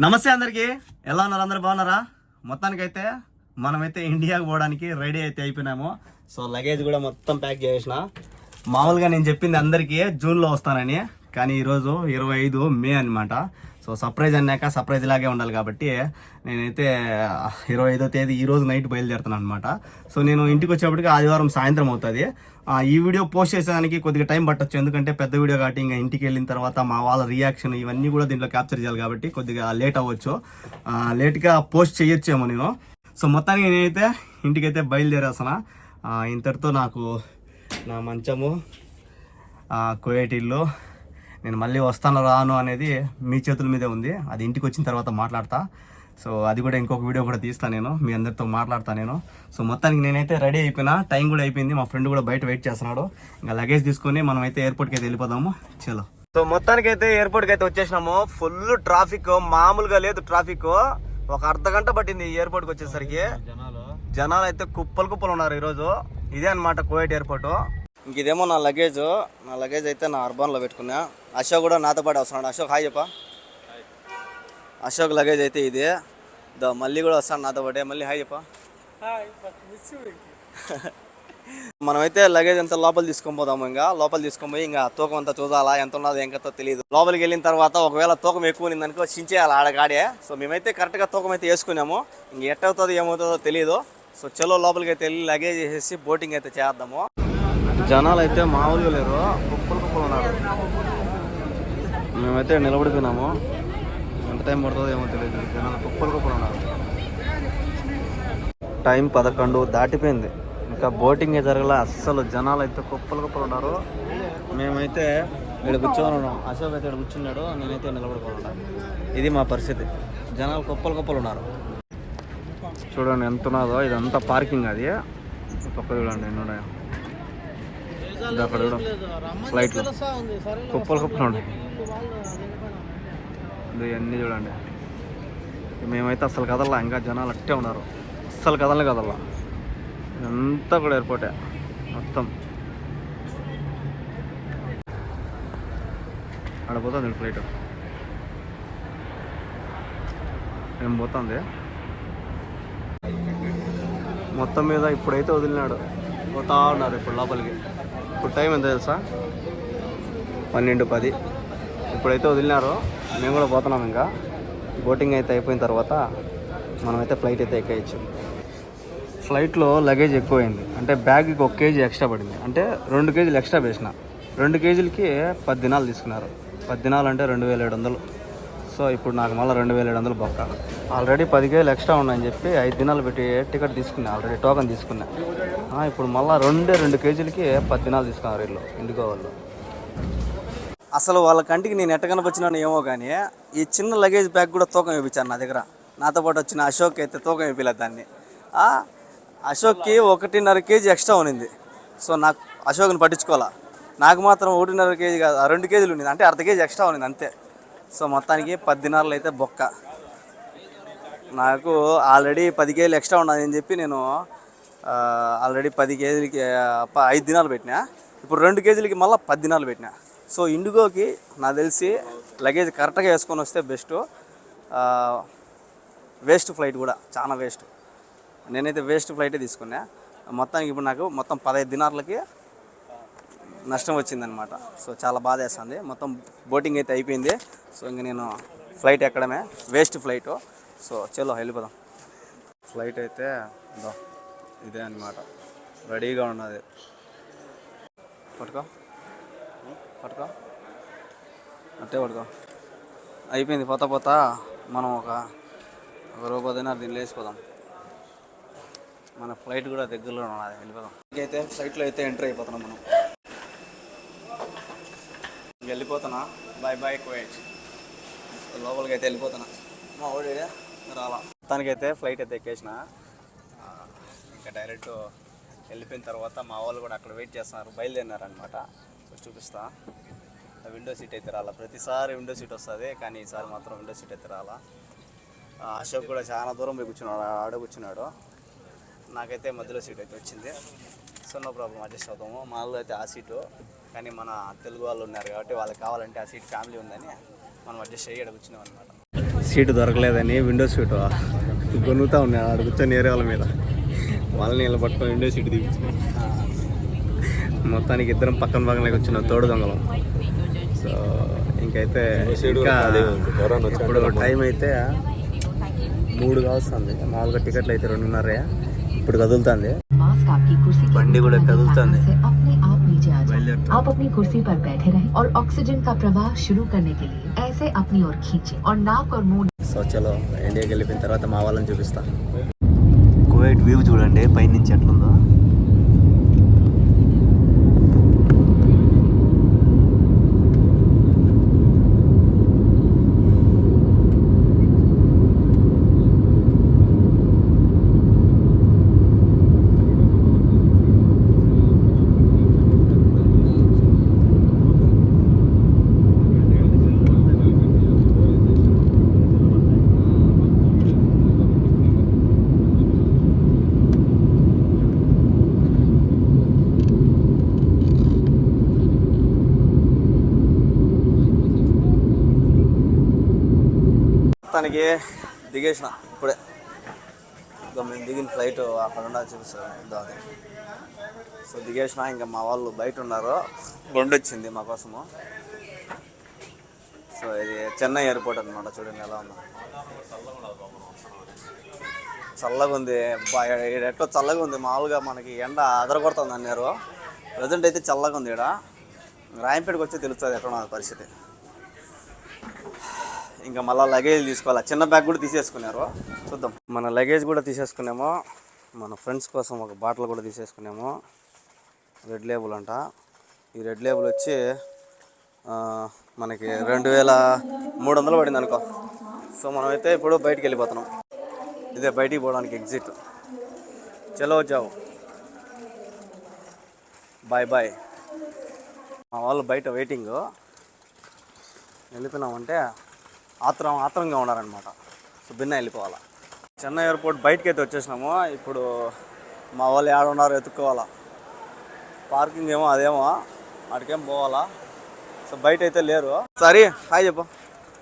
నమస్తే అందరికి. ఎలా ఉన్నారు అందరు? బాగున్నారా? మొత్తానికైతే మనమైతే ఇండియాకి పోవడానికి రెడీ అయితే అయిపోయినాము. సో లగేజ్ కూడా మొత్తం ప్యాక్ చేసిన. మామూలుగా నేను చెప్పింది అందరికీ జూన్లో వస్తానని. కానీ ఈరోజు ఇరవై ఐదు మే అనమాట సో సర్ప్రైజ్ అన్నాక సర్ప్రైజ్ లాగే ఉండాలి కాబట్టి నేనైతే ఇరవై ఐదో తేదీ ఈ రోజు నైట్ బయలుదేరుతాను అనమాట సో నేను ఇంటికి వచ్చేప్పటికి ఆదివారం సాయంత్రం అవుతుంది. ఈ వీడియో పోస్ట్ చేసేదానికి కొద్దిగా టైం పట్టొచ్చు. ఎందుకంటే పెద్ద వీడియో కాబట్టి ఇంకా ఇంటికి వెళ్ళిన తర్వాత మా వాళ్ళ రియాక్షన్ ఇవన్నీ కూడా దీంట్లో క్యాప్చర్ చేయాలి కాబట్టి కొద్దిగా లేట్ అవ్వచ్చు. లేట్గా పోస్ట్ చేయొచ్చేమో నేను. సో మొత్తానికి నేనైతే ఇంటికైతే బయలుదేరేస్తున్నా. ఇంతటితో నాకు నా మంచము ఆ, నేను మళ్ళీ వస్తాను రాను అనేది మీ చేతుల మీదే ఉంది. అది ఇంటికి వచ్చిన తర్వాత మాట్లాడతా. సో అది కూడా ఇంకొక వీడియో కూడా తీస్తాను నేను. మీ అందరితో మాట్లాడతాను నేను. సో మొత్తానికి నేనైతే రెడీ అయిపోయినా. టైం కూడా అయిపోయింది. మా ఫ్రెండ్ కూడా బయట వెయిట్ చేస్తున్నాడు. ఇంకా లగేజ్ తీసుకొని మనం అయితే ఎయిర్పోర్ట్కి అయితే వెళ్ళిపోదాము. చలో. సో మొత్తానికి అయితే ఎయిర్పోర్ట్కి అయితే వచ్చేసినాము. Full traffic. మామూలుగా లేదు ట్రాఫిక్. ఒక అర్ధ గంట పట్టింది ఈ ఎయిర్పోర్ట్కి వచ్చేసరికి. జనాలు అయితే కుప్పలు కుప్పలు ఉన్నారు ఈరోజు. ఇదే అనమాట కోవిడ్ ఎయిర్పోర్టు. ఇంక ఇదేమో నా లగేజ్ నా లగేజ్ అయితే నా అర్బాన్లో పెట్టుకున్నా. అశోక్ కూడా నాతో పాటు వస్తున్నాడు. అశోక్ హాయ్ చెప్పా. అశోక్ లగేజ్ అయితే ఇది. దో మళ్ళీ కూడా వస్తాడు నాతో పాటే. మళ్ళీ హాయ్ చెప్పా. మనమైతే లగేజ్ అంతా లోపల తీసుకొని పోదాము ఇంకా. లోపల తీసుకొని పోయి ఇంకా తూకం అంతా చూడాలా? ఎంత ఉన్నదో కథో తెలియదు లోపలికి వెళ్ళిన తర్వాత ఒకవేళ తూకం ఎక్కువ ఉంది అనుకో చించేయాలి ఆడగాడే సో మేమైతే కరెక్ట్గా తూకం అయితే వేసుకున్నాము. ఇంక ఎట్ట అవుతుందో ఏమవుతుందో తెలియదు సో చలో లోపలికి అయితే వెళ్ళి లగేజ్ వేసేసి బోటింగ్ అయితే చేద్దాము. జనాలు అయితే మామూలుగా లేరు. కుప్పలు కుప్పలు ఉన్నారు. మేమైతే నిలబడిపోయినాము. ఎంత టైం పడుతుందో ఏమో తెలియదు. జనాలు కుప్పలు కుప్పలు ఉన్నారు. టైం పదకొండు దాటిపోయింది. ఇంకా బోటింగ్ జరగల. అస్సలు జనాలు అయితే కుప్పలు కుప్పలు ఉన్నారు. మేమైతే ఇక్కడ కూర్చొని ఉన్నాం. అశోక్ అయితే ఇక్కడ కూర్చున్నాడు. నేనైతే నిలబడుకొని ఇది మా పరిస్థితి. జనాలు కుప్పలు కుప్పలు ఉన్నారు. చూడండి ఎంత ఉన్నదో. ఇదంతా పార్కింగ్ అది. పక్క చూడండి ఎన్ని ఇది అక్కడ చూడం. ఫ్లైట్లు కుప్పలు కుప్పలు ఉన్నాయి అన్నీ చూడండి. మేమైతే అసలు కదల్లా ఇంకా జనాలు అట్టే ఉన్నారు. అస్సలు కదలే కదల్లా. ఇదంతా కూడా ఎయిర్పోర్టే మొత్తం. ఆడ పోతుంది ఫ్లైట్ ఏం పోతుంది? మొత్తం మీద ఇప్పుడైతే వదిలినాడు. పోతా ఉన్నారు ఇప్పుడు లోపలికి. ఇప్పుడు టైం ఎంత తెలుసా? పన్నెండు పది. ఇప్పుడైతే వదిలినారో. మేము కూడా పోతున్నాం ఇంకా. బోటింగ్ అయితే అయిపోయిన తర్వాత మనమైతే ఫ్లైట్ అయితే ఎక్కేయచ్చు. ఫ్లైట్లో లగేజ్ ఎక్కువైంది. అంటే బ్యాగ్కి ఒక కేజీ ఎక్స్ట్రా పడింది. అంటే రెండు కేజీలు ఎక్స్ట్రా వేసిన. రెండు కేజీలకి పది దినాలు తీసుకున్నారు. పది దినాలు అంటే రెండు వేల ఏడు వందలు. సో ఇప్పుడు నాకు మళ్ళీ రెండు వేల ఏడు వందలు బొక్క. ఆల్రెడీ పది కేజీలు ఎక్స్ట్రా ఉన్నాయని చెప్పి ఐదు దినాలు పెట్టి టికెట్ తీసుకున్నా ఆల్రెడీ టోకెన్ తీసుకున్నా. ఇప్పుడు మళ్ళీ రెండే రెండు కేజీలకి పది దినాలు తీసుకున్నారు వీళ్ళు ఇండిగో వాళ్ళు. అసలు వాళ్ళ కంటికి నేను ఎట్ట కనపచ్చినాను ఏమో కానీ ఈ చిన్న లగేజ్ బ్యాగ్ కూడా తూకం వేయించాను నా దగ్గర. నాతో పాటు వచ్చిన అశోక్ అయితే తూకం వేయలేదు దాన్ని. అశోక్కి ఒకటిన్నర కేజీ ఎక్స్ట్రా ఉన్నింది. సో నాకు అశోక్ని పట్టించుకోవాలా? నాకు మాత్రం ఒకటిన్నర కేజీ కాదు రెండు కేజీలు ఉన్నింది. అంటే అర్ధ కేజీ ఎక్స్ట్రా ఉన్నింది అంతే. సో మొత్తానికి పది దినాలు అయితే బొక్క. నాకు ఆల్రెడీ పది కేజీలు ఎక్స్ట్రా ఉన్నదని చెప్పి నేను ఆల్రెడీ పది కేజీలకి ప- ఐదు దినాలు పెట్టినా. ఇప్పుడు రెండు కేజీలకి మళ్ళీ పది దినాలు పెట్టినా. సో ఇండిగోకి నాకు తెలిసి లగేజ్ కరెక్ట్గా వేసుకొని వస్తే బెస్ట్. వేస్ట్ ఫ్లైట్ కూడా చాలా వేస్ట్. నేనైతే వేస్ట్ ఫ్లైటే తీసుకున్నా. మొత్తానికి ఇప్పుడు నాకు మొత్తం పదహైదు దినార్లకి నష్టం వచ్చిందనమాట సో చాలా బాధ వేస్తుంది. మొత్తం బోటింగ్ అయితే అయిపోయింది. సో ఇంక నేను ఫ్లైట్ ఎక్కడమే. Waste flight. సో చలో వెళ్ళిపోదాం. ఫ్లైట్ అయితే ఇదో అనమాట రెడీగా ఉన్నది. పట్టుకో. పట్టుకో. అట్టే పట్టుకో. అయిపోయింది. పోతా పోతా మనం ఒక ఒక రూపాయదైనా దీన్ని లేచిపోదాం. మన ఫ్లైట్ కూడా దగ్గరలో ఉన్నది. వెళ్ళిపోదాం. అయితే ఫ్లైట్లో అయితే ఎంటర్ అయిపోతున్నాం మనం. వెళ్ళిపోతున్నా. బాయ్ బాయ్ కువైట్ లోపలికి అయితే వెళ్ళిపోతున్నా. మా ఓడి రాలా. మొత్తానికైతే ఫ్లైట్ అయితే ఎక్కేసిన. ఇంకా డైరెక్ట్ వెళ్ళిపోయిన తర్వాత మా వాళ్ళు కూడా అక్కడ వెయిట్ చేస్తున్నారు. బయలుదేరినారనమాట సో చూపిస్తా. విండో సీట్ అయితే రాలా. ప్రతిసారి విండో సీట్ వస్తుంది కానీ ఈసారి మాత్రం విండో సీట్ అయితే రాలా. అశోక్ కూడా చాలా దూరం పోయి కూర్చున్నాడు. ఆడ కూర్చున్నాడు. నాకైతే మధ్యలో సీట్ అయితే వచ్చింది. సో నో ప్రాబ్లం అడ్జస్ట్ అవుతాము. మా వాళ్ళు అయితే ఆ సీటు కానీ మన తెలుగు వాళ్ళు ఉన్నారు కాబట్టి వాళ్ళకి కావాలంటే ఆ సీట్ ఫ్యామిలీ ఉందని మనం అడ్జస్ట్ అయ్యి వచ్చినాం అనమాట సీటు దొరకలేదని విండో సీట్ గొనుగుతా ఉన్నాడు అక్కడ కూర్చొని వేరే వాళ్ళ మీద. వాళ్ళని ఇలా పట్టుకొని విండో సీట్ దిగుతున్నాం మొత్తానికి ఇద్దరం పక్కన పక్కన వచ్చిన తోడు దొంగలం. సో ఇంకైతే ఇప్పుడు టైం అయితే మూడు కావస్తుంది. మామూలుగా టికెట్లు అయితే రెండున్నర ఇప్పుడు కదులుతుంది. బండి కూడా కదులుతుంది. के बंडी को लेकर ऊपर कदूलता आने है। से अपने आप नीचे आ बैल जाए लेफ्ट। आप अपनी कुर्सी पर बैठे रहें और ऑक्सीजन का प्रवाह शुरू करने के लिए ऐसे अपनी ओर खींचें और नाक और मुंह సో చలో ఇండియాకి వెళ్ళిపోయిన తర్వాత మా వాళ్ళని చూపిస్తా కువైట్ వ్యూ చూడండి పైనుంచి ఎట్లుందో మొత్తానికి దిగేసిన ఇప్పుడే. మేము దిగిన ఫ్లైట్ అక్కడ ఉండాలి చూపిస్తారు అది. సో దిగేసిన ఇంకా మా వాళ్ళు బయట ఉన్నారు. బండి వచ్చింది మా కోసము. సో ఇది చెన్నై ఎయిర్పోర్ట్ అనమాట చూడండి ఎలా ఉందో. చల్లగా ఉంది. ఎట్లా ఈడ ఎట్టో చల్లగా ఉంది? మామూలుగా మనకి ఎండ అదరగొడుతుంది అన్నారు. ప్రజెంట్ అయితే చల్లగా ఉంది ఇక్కడ రాయంపేటకి వచ్చి తెలుస్తుంది ఎక్కడ పరిస్థితి. ఇంకా మళ్ళీ లగేజ్ తీసుకోవాలి? చిన్న బ్యాగ్ కూడా తీసేసుకున్నారు. చూద్దాం. మన లగేజ్ కూడా తీసేసుకున్నాము. మన ఫ్రెండ్స్ కోసం ఒక బాటిల్ కూడా తీసేసుకున్నాము. రెడ్ లేబుల్ అంట. ఈ రెడ్ లేబుల్ వచ్చి మనకి రెండు వేల మూడు వందలు పడింది అనుకో. సో మనమైతే ఇప్పుడు బయటికి వెళ్ళిపోతున్నాం. ఇదే బయటికి పోవడానికి ఎగ్జిట్ చలో జావు. బాయ్ బాయ్ మా వాళ్ళు బయట వెయిటింగ్ వెళ్ళిపోయినామంటే ఆత్రం ఆత్రంగా ఉన్నారనమాట సో భిన్న వెళ్ళిపోవాలా. చెన్నై ఎయిర్పోర్ట్ బయటకి అయితే వచ్చేసినాము. ఇప్పుడు మా వాళ్ళు ఏడ ఉన్నారో ఎత్తుక్కోవాలా పార్కింగ్ ఏమో అదేమో అటుకేం పోవాలా. సో బయట అయితే లేరు. సరే హాయ్ చెప్పు.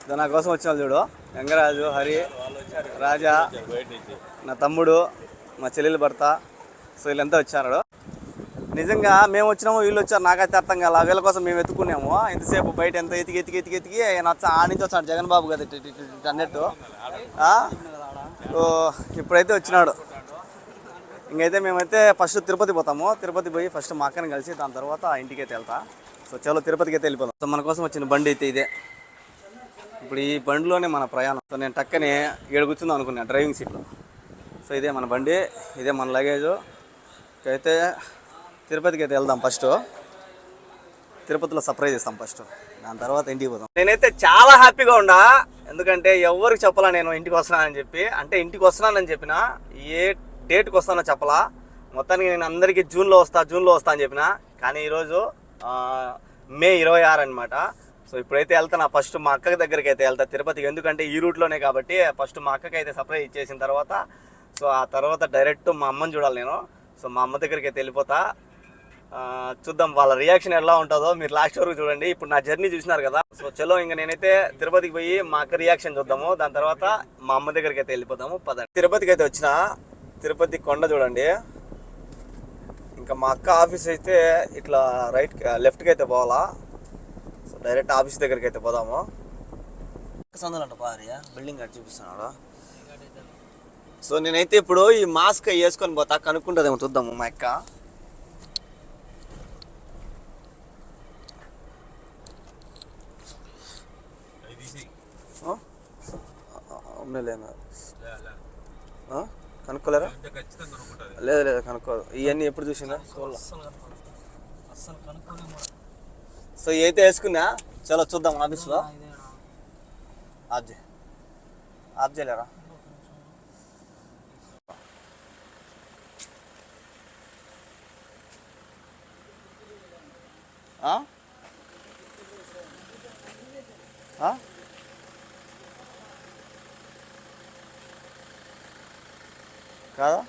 ఇదో నా కోసం వచ్చిన చూడు. వెంగరాజు హరి రాజా నా తమ్ముడు మా చెల్లెలు భర్త. సో వీళ్ళంతా వచ్చారు. నిజంగా మేము వచ్చినాము వీళ్ళు వచ్చారు నాకైతే అర్థం కాల. వీళ్ళ కోసం మేము ఎత్తుకున్నాము ఇంతసేపు బయట ఎంత ఎతికి ఎతికి ఎతికి ఎతికి ఆయన వచ్చా ఆ నుంచి వచ్చాడు జగన్ బాబు కదా అన్నట్టు. సో ఇప్పుడైతే వచ్చినాడు. ఇంకైతే మేమైతే ఫస్ట్ తిరుపతి పోతాము. తిరుపతి పోయి ఫస్ట్ మా అక్కని కలిసి దాని తర్వాత ఇంటికి అయితే వెళ్తా. సో చలో తిరుపతికి అయితే వెళ్ళిపోతాం సో మన కోసం వచ్చిన బండి అయితే ఇదే. ఇప్పుడు ఈ బండిలోనే మన ప్రయాణం. సో నేను టక్కని ఏడు కూర్చుందాం అనుకున్నాను డ్రైవింగ్ సీట్లో. సో ఇదే మన బండి ఇదే మన లగేజ్. అయితే తిరుపతికి అయితే వెళ్దాం ఫస్ట్. తిరుపతిలో సర్ప్రైజ్ ఇస్తాం ఫస్ట్. దాని తర్వాత ఇంటికి పోదాం. నేనైతే చాలా హ్యాపీగా ఉన్నా. ఎందుకంటే ఎవరికి చెప్పలా నేను ఇంటికి వస్తున్నానని చెప్పి. అంటే ఇంటికి వస్తున్నానని చెప్పిన ఏ డేట్కి వస్తానో చెప్పలా. మొత్తానికి నేను అందరికీ జూన్లో వస్తా జూన్లో వస్తా అని చెప్పిన. కానీ ఈరోజు మే ఇరవై ఆరు అనమాట సో ఇప్పుడైతే వెళ్తాను ఫస్ట్ మా అక్క దగ్గరికి అయితే వెళ్తా తిరుపతికి. ఎందుకంటే ఈ రూట్లోనే కాబట్టి ఫస్ట్ మా అక్కకి అయితే సర్ప్రైజ్ ఇచ్చేసిన తర్వాత సో ఆ తర్వాత డైరెక్ట్ మా అమ్మని చూడాలి నేను. సో మా అమ్మ దగ్గరికి అయితే వెళ్ళిపోతా. చూద్దాం వాళ్ళ రియాక్షన్ ఎలా ఉంటుందో. మీరు లాస్ట్ వరకు చూడండి. ఇప్పుడు నా జర్నీ చూసినారు కదా. సో చలో ఇంకా నేనైతే తిరుపతికి పోయి మా అక్క రియాక్షన్ చూద్దాము. దాని తర్వాత మా అమ్మ దగ్గరికి అయితే వెళ్ళిపోతాము పదండి. తిరుపతికి అయితే వచ్చిన తిరుపతి కొండ చూడండి. ఇంకా మా అక్క ఆఫీస్ అయితే ఇట్లా రైట్ లెఫ్ట్కి అయితే పోవాలా. సో డైరెక్ట్ ఆఫీస్ దగ్గరికి అయితే పోదాము. సందులంట పారియా బిల్డింగ్ కట్టి చూపిస్తున్నాడు? సో నేనైతే ఇప్పుడు ఈ మాస్క్ వేసుకొని పోతా. కనుక్కుంటుందేమో చూద్దాము మా అక్క ఆ? ఆ? కనుక్కోలేరా? లేదు లేదు కనుక్కోదు. ఇవన్నీ ఎప్పుడు చూడాల సో అయితే వేసుకున్నా చలో చూద్దాం ఆఫీస్లో. ఆఫ్ చేయి. ఆఫ్ చేయలేరా? ఆ? ఆ? కాదా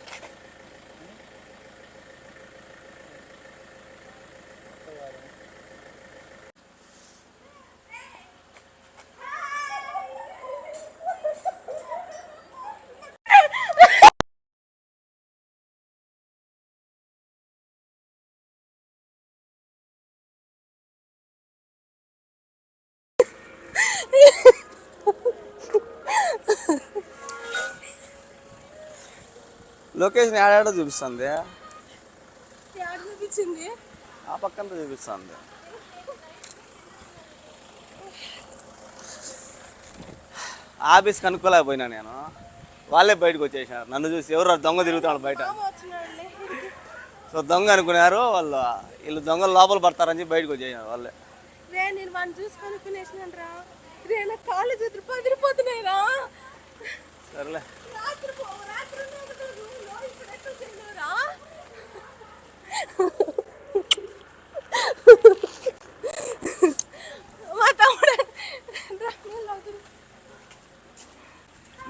లొకేషన్ ఏడాడో చూపిస్తుంది. చూపించింది. ఆ పక్కన చూపిస్తుంది. ఆఫీస్ కనుక్కోలేకపోయినా నేను. వాళ్ళే బయటకు వచ్చేసినారు. నన్ను చూసి ఎవరు దొంగ తిరుగుతున్నాడు బయట? సో దొంగ అనుకున్నారు వాళ్ళు. వీళ్ళు దొంగలు లోపల పడతారని చెప్పి బయటకు వచ్చేసినారు వాళ్ళే. రే నేను వాడిని చూసి కనుక్కునేసినాను రా. రే నా కాళ్ళు చేతులు పదిరిపోతున్నాయి రా. సరేలే. రాత్రి పో రాత్రి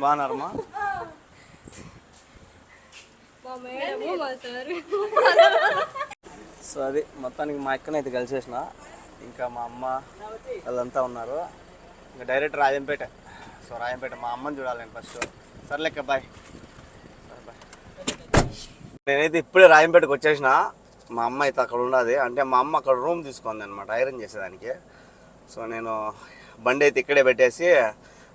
బాగున్నారమ్మా? సో అది మొత్తానికి మా అక్కనైతే కలిసేసిన ఇంకా మా అమ్మ వాళ్ళంతా ఉన్నారు. ఇంకా డైరెక్ట్ రాజంపేట. సో రాజంపేట మా అమ్మని చూడాలి నేను ఫస్ట్. సర్లేక్క బాయ్ సరే బాయ్. నేనైతే ఇప్పుడే రాయంపేటకు వచ్చేసిన. మా అమ్మ అయితే అక్కడ ఉన్నది అంటే మా అమ్మ అక్కడ రూమ్ తీసుకుంది అనమాట ఐరన్ చేసేదానికి. సో నేను బండి అయితే ఇక్కడే పెట్టేసి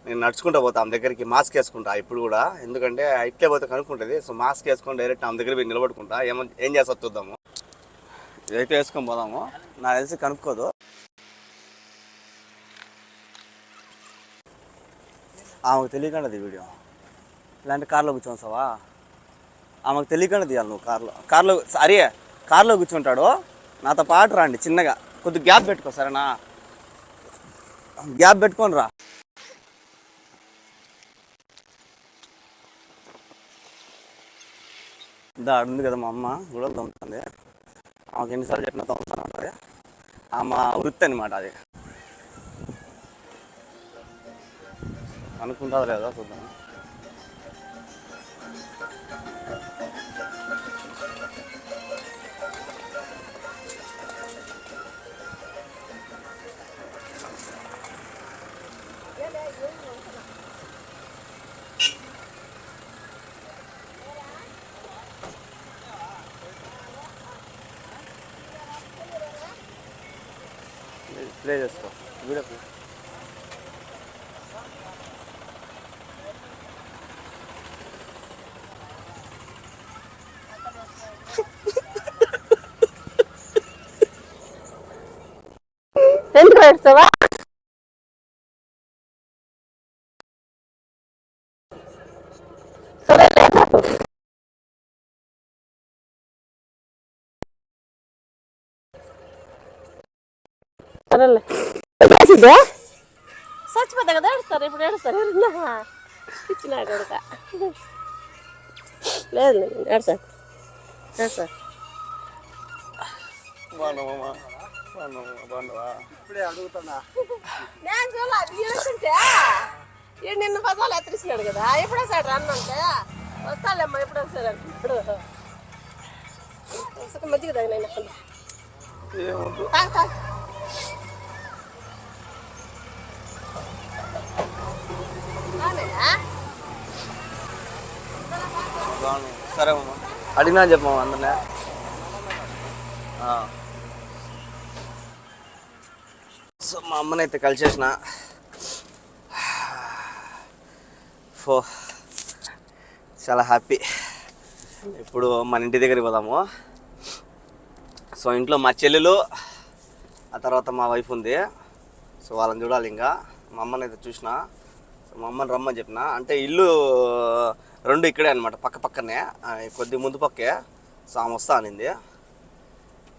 నేను నడుచుకుంటూ పోతా ఆమె దగ్గరికి మాస్క్ వేసుకుంటా ఇప్పుడు కూడా. ఎందుకంటే ఇట్లే పోతే కనుక్కుంటుంది. సో మాస్క్ వేసుకొని డైరెక్ట్ ఆమె దగ్గర పోయి నిలబడుకుంటా. ఏమో ఏం చేస్తా చూద్దాము. ఇదైతే వేసుకొని పోదాము. నాకు తెలిసి కనుక్కోదు. ఆమెకు తెలియకుండా వీడియో. ఇలాంటి కార్లో కూర్చోసావా ఆమెకు తెలియకుండా తీయాలి నువ్వు కార్లో. కార్లో అరే కార్లో కూర్చుంటాడు నాతో పాటు రండి చిన్నగా. కొద్దిగా గ్యాప్ పెట్టుకో సరేనా? గ్యాప్ పెట్టుకొని రా. ఉంది కదా మా అమ్మ కూడా తొమ్ముతుంది ఆమెకు ఎన్నిసార్లు చెప్పినా తొమ్ముతాను ఉంటుంది. ఆమె వృత్తి అనమాట అది. అనుకుంటుందో లేదా చూద్దాం. ప్లే చేసుకో వీడియో ప్లే ఎందుకు పెడతావా సరేలే చచ్చిపోతా కదా ఏడుస్తారు ఇప్పుడు ఏడుస్తారు. ఇచ్చినాడు ఉడక లేదు లేదు ఏడుస్తారు. ఏడుస్తారు. ఇప్పుడే అడుగుతున్నా. నేను చూడాలి అది ఏడుస్తుంటే. ఈడు నిన్ను పదాలు ఎత్తిరిసినాడు కదా ఎప్పుడు వస్తాడు రన్నంటే వస్తాలేమ్మా ఎప్పుడు వస్తాడు ఇప్పుడు. వస్తే మజ్జిగ తగిన సరే అమ్మా అడిగినా చెప్పమ్మా అందరినీ. సో మా అమ్మని అయితే కలిసేసిన ఫో. చాలా హ్యాపీ. ఇప్పుడు మన ఇంటి దగ్గరికి పోదాము. సో ఇంట్లో మా చెల్లెలు ఆ తర్వాత మా వైఫ్ ఉంది. సో వాళ్ళని చూడాలి ఇంకా. మా అమ్మని అయితే చూసిన. సో మా అమ్మని రమ్మని చెప్పిన. అంటే ఇల్లు రెండు ఇక్కడే అనమాట పక్క పక్కనే. కొద్ది ముందు పక్కే సో ఆమె వస్తా అనింది.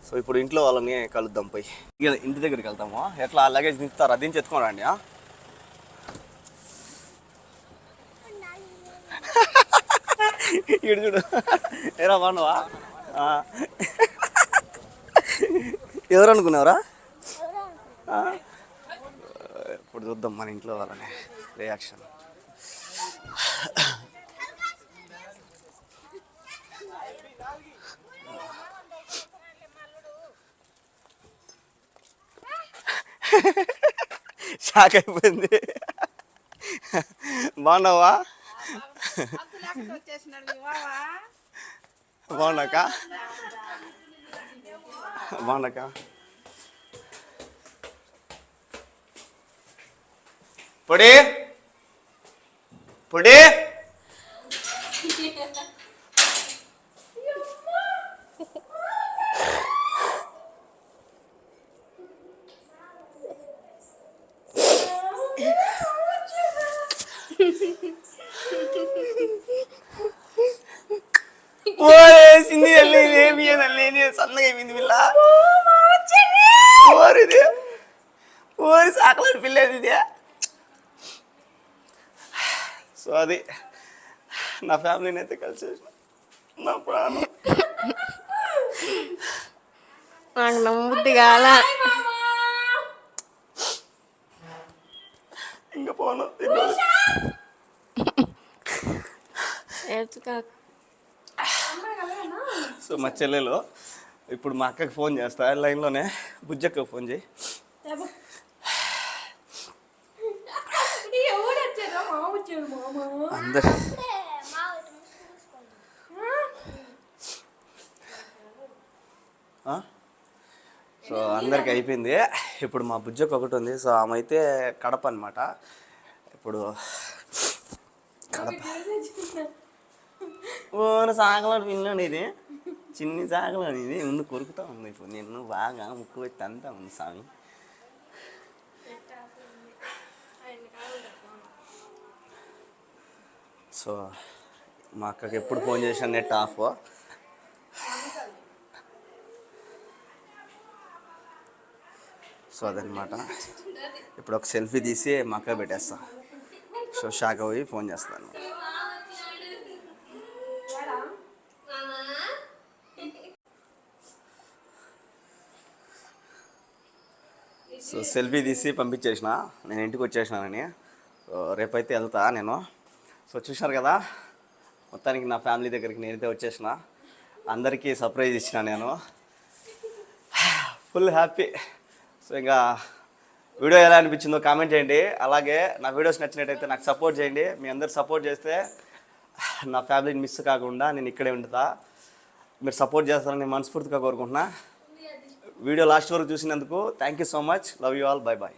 సో ఇప్పుడు ఇంట్లో వాళ్ళని కలుద్దాం పోయి. ఇక ఇంటి దగ్గరికి వెళ్తాము. ఎట్లా? లగేజ్ దించుతారా అది ఎత్తుకొని రండి ఇక్కడ చూడు. ఎరా బాగున్నావా? ఎవరు అనుకున్నావురా? ఇప్పుడు చూద్దాం మన ఇంట్లో వాళ్ళని. రియాక్షన్. షాక్ అయిపోయింది. బాగున్నావా? బాగున్నాక? బాగున్నాక? పొడి? పొడి? ఓరేసింది వెళ్ళి ఏమి వెళ్ళి సన్నగా అయిపోయింది పిల్ల ఓరిది ఓరి సాకలాడి పిల్లేదు ఇది సో అది నా ఫ్యామిలీని అయితే కలిసి నా ప్రాణం నాకు నమ్ముద్ది కాల ఇంకా పోను ఈరోజు. సో మా చెల్లెలు ఇప్పుడు మా అక్కకి ఫోన్ చేస్తా. లైన్లోనే బుజ్జక్కకి ఫోన్ చేయి. అందరు? సో అందరికి అయిపోయింది. ఇప్పుడు మా బుజ్జకు ఒకటి ఉంది. సో ఆమె అయితే కడప అనమాట ఇప్పుడు కడప. ఓ సాగలాడు పిల్లండి ఇది. చిన్ని జాగలు అనేది ముందు కొరుకుతా ఉంది ఇప్పుడు. నిన్ను బాగా ముక్కు పెట్టి అంతా ఉంది స్వామి. సో మా అక్కకి ఎప్పుడు ఫోన్ చేశాను నెట్ ఆఫ్. సో అదనమాట ఇప్పుడు ఒక సెల్ఫీ తీసి మా అక్క పెట్టేస్తా. సో షాక్ అయ్యి ఫోన్ చేస్తాను. సో సెల్ఫీ తీసి పంపించేసిన. నేను ఇంటికి వచ్చేసినానని. రేపైతే వెళ్తా నేను. సో చూశారు కదా మొత్తానికి నా ఫ్యామిలీ దగ్గరికి నేనైతే వచ్చేసిన. అందరికీ సర్ప్రైజ్ ఇచ్చిన నేను. ఫుల్ హ్యాపీ సో ఇంకా వీడియో ఎలా అనిపించిందో కామెంట్ చేయండి. అలాగే నా వీడియోస్ నచ్చినట్టయితే నాకు సపోర్ట్ చేయండి. మీ అందరు సపోర్ట్ చేస్తే నా ఫ్యామిలీని మిస్ కాకుండా నేను ఇక్కడే ఉంటా. మీరు సపోర్ట్ చేస్తారని మనస్ఫూర్తిగా కోరుకుంటున్నా. వీడియో లాస్ట్ వరకు చూసినందుకు thank you so much love you all bye bye